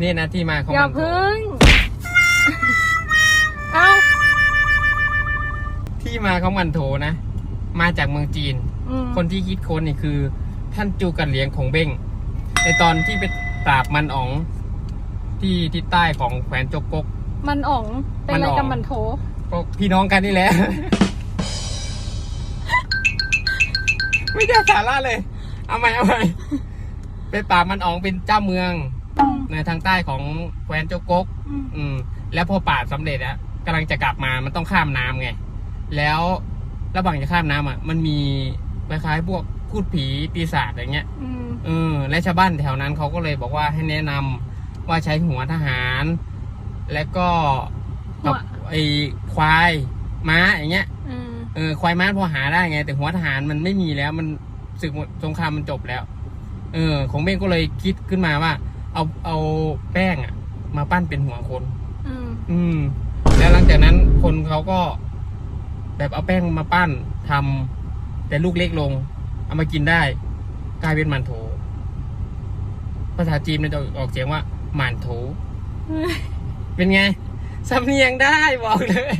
นี่นะที่มาของอย่ามันโถพึ่ง เอ้าที่มาของมันโถนะ มาจากเมืองจีน อืมคนที่คิดค้นนี่คือ ท่านจูกันเหลียงของเบ้งในตอนที่ไปปราบมันอ๋องที่ทิศใต้ของแขวนจกกก มันอ๋อง เป็นอะไรมันอ๋องกับมันโถ ก็พี่น้องกันนี่แหละ ไม่ได้สาระเลย เอาใหม่เอาใหม่ไปปราบมันอ๋องเป็นเจ้าเมืองอืม ในทางใต้ของแคว้นโจกกกอืมอืม แล้วพอปราบสำเร็จอะกำลังจะกลับมามันต้องข้ามน้ำไง แล้วระหว่างจะข้ามน้ำอะมันมีคล้ายๆพวกพูดผีปีศาจอะไรเงี้ยอืมเออและชาวบ้านแถวนั้นเขาก็เลยบอกว่าให้แนะนำว่าใช้หัวทหาร และก็กับไอ้ควายม้าอย่างเงี้ยอืมเออควายม้าพอหาได้ไง แต่หัวทหารมันไม่มีแล้วมันศึกสงครามมันจบแล้ว เออ ของเบ้งก็เลยคิดขึ้นมาว่า เอาเอาแป้งอะมาปั้นเป็นหัวคน อืมอืม แล้วหลังจากนั้นคนเขาก็ แบบเอาแป้งมาปั้นทำแต่ลูกเล็กลง เอามากินได้ กลายเป็นหมันโถ ภาษาจีนมันจะออกเสียงว่าหมันโถ เป็นไงสำเนียงได้บอกเลย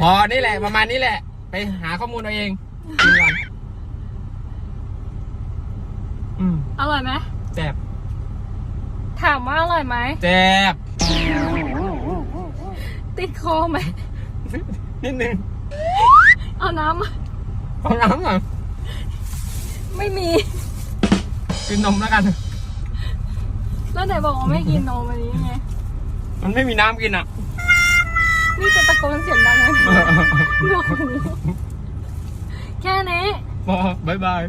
พอนี่แหละ ประมาณนี้แหละ ไปหาข้อมูลเอาเองกินก่อน อืมอร่อยไหมแซ่บถามว่าอร่อยไหมแซ่บติดคอไหมนิดนึงเอาน้ำมาเอาน้ำหน่อยไม่มี กินนมแล้วกัน แล้วไหนบอกว่าไม่กินนมอันนี้ไง มันไม่มีน้ำกินอะ นี่จะตะโกนเสียงดังเลยหนวกหูแค่นี้พอบายบาย